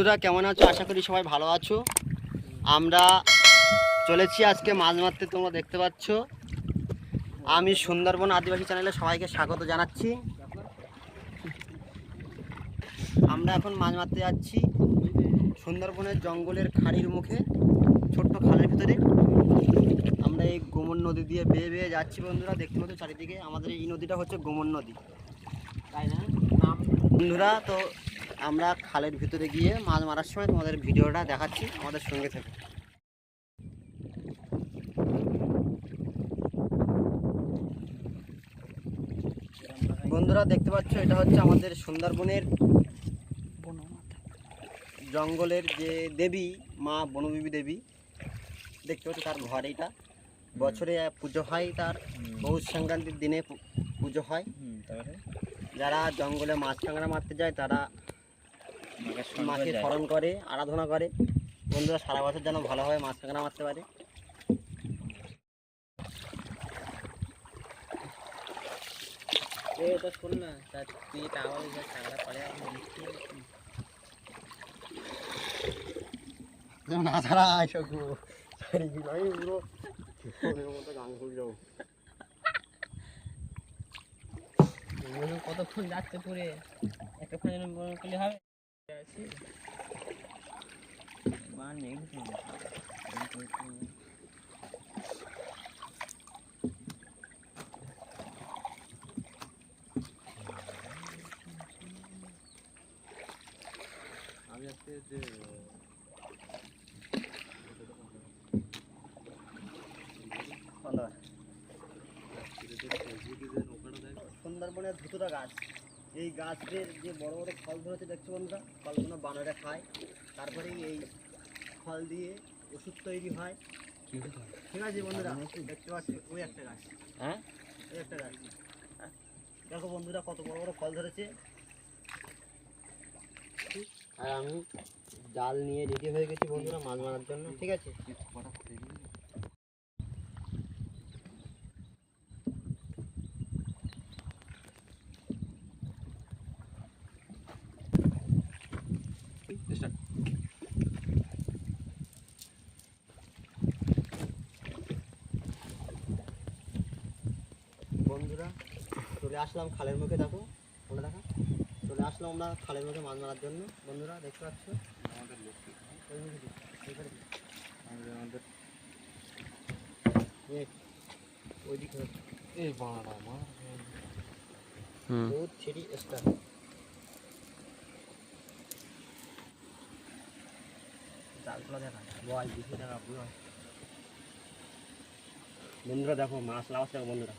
বন্ধুরা কেমন আছো? আশা করি সবাই ভালো আছো। আমরা চলেছি আজকে মাছ মারতে তোমরা দেখতে পাচ্ছ। আমি সুন্দরবন আদিবাসী চ্যানেলে সবাইকে স্বাগত জানাচ্ছি। আমরা এখন মাছ মারতে যাচ্ছি সুন্দরবনের জঙ্গলের খাড়ির মুখে ছোট্ট খালের ভিতরে। আমরা এই গোমন নদী দিয়ে বেয়ে বেয়ে যাচ্ছি বন্ধুরা দেখতে পাচ্ছ চারিদিকে। আমাদের এই নদীটা হচ্ছে গোমন নদী। তাই না? বন্ধুরা তো আমরা খালের ভিতরে গিয়ে মাছ মারার সময় তোমাদের ভিডিওটা দেখাচ্ছি আমাদের সঙ্গে থেকে। বন্ধুরা দেখতে পাচ্ছ এটা হচ্ছে আমাদের সুন্দরবনের জঙ্গলের যে দেবী মা বনবিবি দেবী দেখতে পাচ্ছ তার ঘর এইটা। বছরে পুজো হয় তার পৌষ সংক্রান্তির দিনে পুজো হয়। যারা জঙ্গলে মাছ কাঁকড়া মারতে যায় তারা মাকে স্মরণ করে আরাধনা করে। বন্ধুরা সারা বছর যেন ভালোভাবে মাছ কাঁকড়া মারতে পারে। না ছাড়া পুরো কতক্ষণ যাচ্ছে পরে? যেন করলে হবে? আমি আজকে যে সুন্দরবনের ধুতুরা গাছ। এই গাছের যে বড় বড় ফল ধরেছে দেখছ বন্ধুরা? ফলগুলো বানরে খায়। তারপরে এই ফল দিয়ে ওষুধ তৈরি হয়। ঠিক আছে বন্ধুরা? দেখতে পাচ্ছি ওই একটা গাছ। হ্যাঁ? ওই একটা গাছ। দেখো বন্ধুরা কত বড় বড় ফল ধরেছে। আর আমি জাল নিয়ে রেডি হয়ে গেছি বন্ধুরা মাছ মারার জন্য। ঠিক আছে? বন্ধুরা চলে আসলাম খালের মুখে দেখো ওটা দেখা। চলে আসলাম আমরা খালের মুখে মাছ মারার জন্য। বন্ধুরা দেখতে পাচ্ছ? আমাদের লক্ষ্মী। আমাদের ওইদিকে এই বাড়া আমার। দুধ ছিড়ি স্টার বন্ধুরা দেখো মাছ লাগাচ্ছে বন্ধুরা।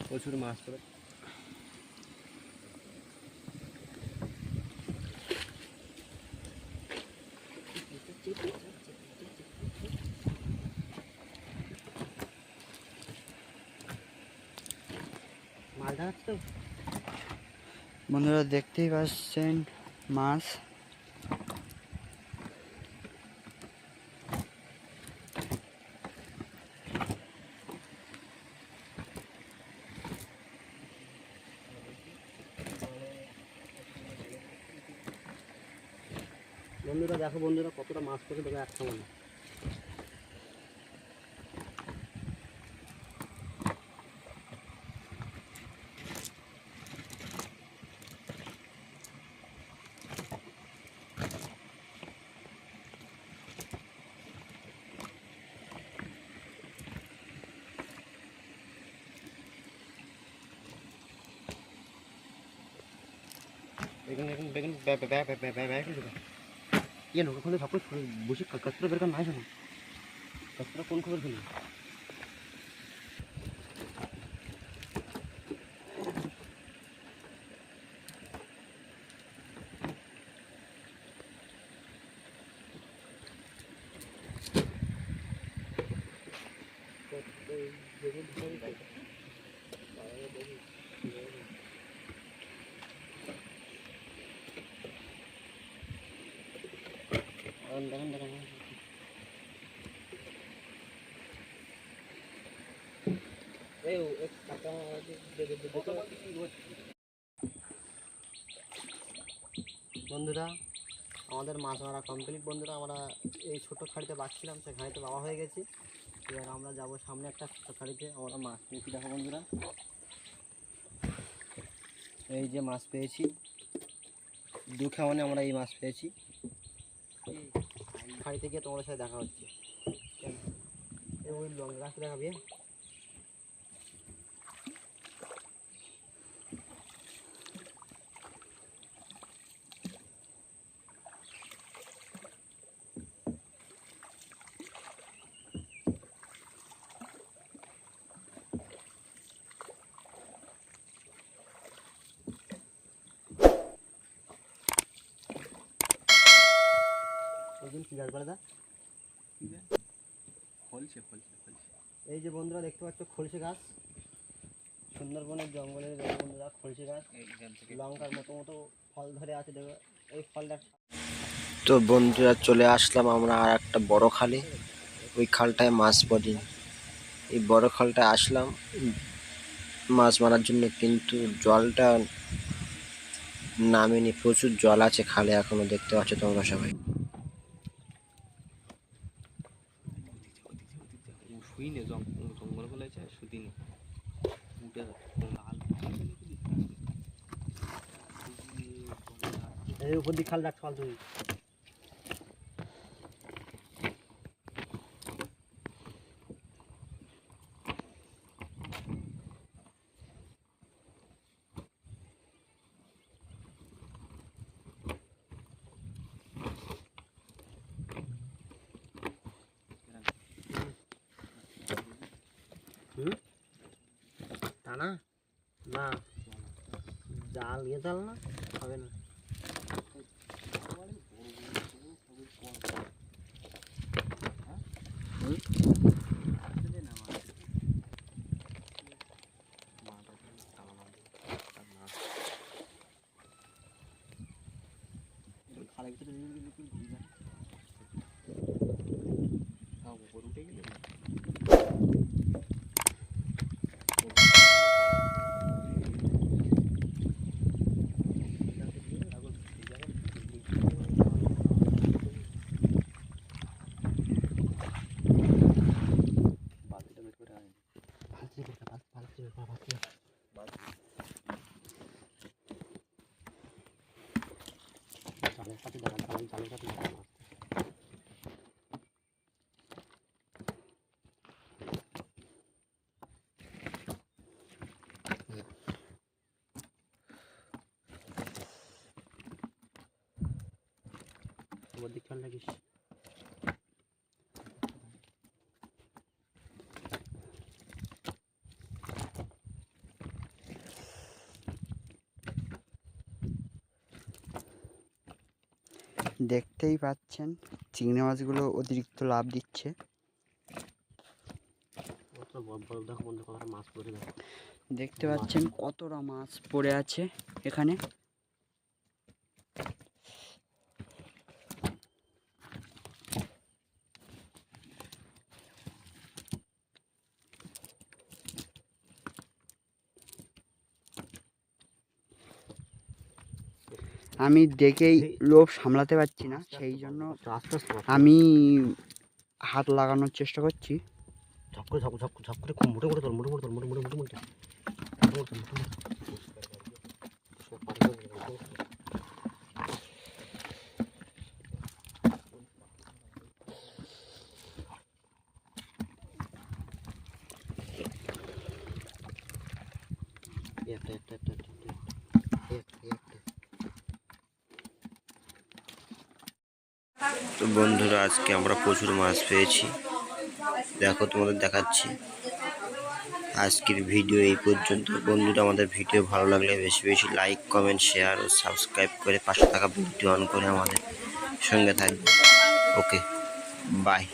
প্রচুর মাছ পড়ে মাছ দেখাচ্ছে তো বন্ধুরা দেখতেই পাচ্ছেন মাছ বন্ধুরা দেখো বন্ধুরা কতটা মাছ পড়ে দেখো এক সময় বেগুন বেগুন বেগুন bag bag bag bag bag ইয়ে নৌকা খুলে ভাবো বসে কাস্তরা বের কর নাই শোনো। কাস্তরা কোন খবর শুনি দেখেন দেখেন এই এক কাকা দে দে দে বন্ধুরা, আমাদের মাছ মারা কমপ্লিট বন্ধুরা, আমরা এই ছোট খাড়িতে বাঁচছিলাম সে খাড়িতে বাবা হয়ে গেছি। এবার আমরা যাব সামনে একটা ছোট খাড়িতে, আমরা মাছ পেয়েছি দেখো, বন্ধুরা। এই যে মাছ পেয়েছি। দু খাওয়ানে আমরা এই মাছ পেয়েছি। খাড়িতে গিয়ে তোমাদের সাথে দেখা হচ্ছে। ওই লং রাস্তা দেখাবি ওইদিন কী গাছ ফলছে ফলছে ফলছে এই যে বন্ধুরা দেখতে পাচ্ছ খলসে গাছ। সুন্দরবনের জঙ্গলের বন্ধুরা খলসে গাছ। লঙ্কার মতো মতো ফল ধরে আছে দেখো। এই ফলটা তো বন্ধুরা চলে আসলাম আমরা আর একটা বড় খালে। ওই খালটায় মাছ পড়ি। এই বড় খালটায় আসলাম। মাছ মারার জন্য কিন্তু জলটা নামেনি। প্রচুর জল আছে খালে এখনও। দেখতে পাচ্ছ তোমরা সবাই। শুই নে জঙ্গল ফেলেছে শুধু নে উঠে লাল এই উপর দিয়ে খাল রাখ ফল তুই হুম? টানা না? জাল ইয়ে জাল না? হবে না। খালের ভিতরে ঘুরে যায় উপর উঠে গেলে বালতিটা বের করে আয় ফালতু করে ফালতু ফালতু ফালতু জালের সাথে দেখা জালের জালের সাথে দেখা মাছ। তোমার দিক খেয়াল রাখিস দেখতেই পাচ্ছেন চিংড়ি মাছগুলো অতিরিক্ত লাভ দিচ্ছে। দেখতে পাচ্ছেন কতটা মাছ পড়ে আছে এখানে। আমি দেখেই লোভ সামলাতে পারছি না সেই জন্য আমি হাত লাগানোর চেষ্টা করছি। ঝপ করে ঝপ ঝপ ঝপ করে খুব মোটে মোটে তোল মোটে মোটে তোল মোটে মোটে মোটে মোটে মোটে মোটে মোটে একটা একটা একটা একটা একটা একটা তো বন্ধুরা, আজকে আমরা প্রচুর মাছ পেয়েছি। দেখো, তোমাদের দেখাচ্ছি। আজকের ভিডিও এই পর্যন্ত। বন্ধুরা, আমাদের ভিডিও ভালো লাগলে বেশি বেশি লাইক কমেন্ট শেয়ার ও সাবস্ক্রাইব করে পাশে থাকা ভিডিও অন করে আমাদের সঙ্গে থাকবে। Okay bye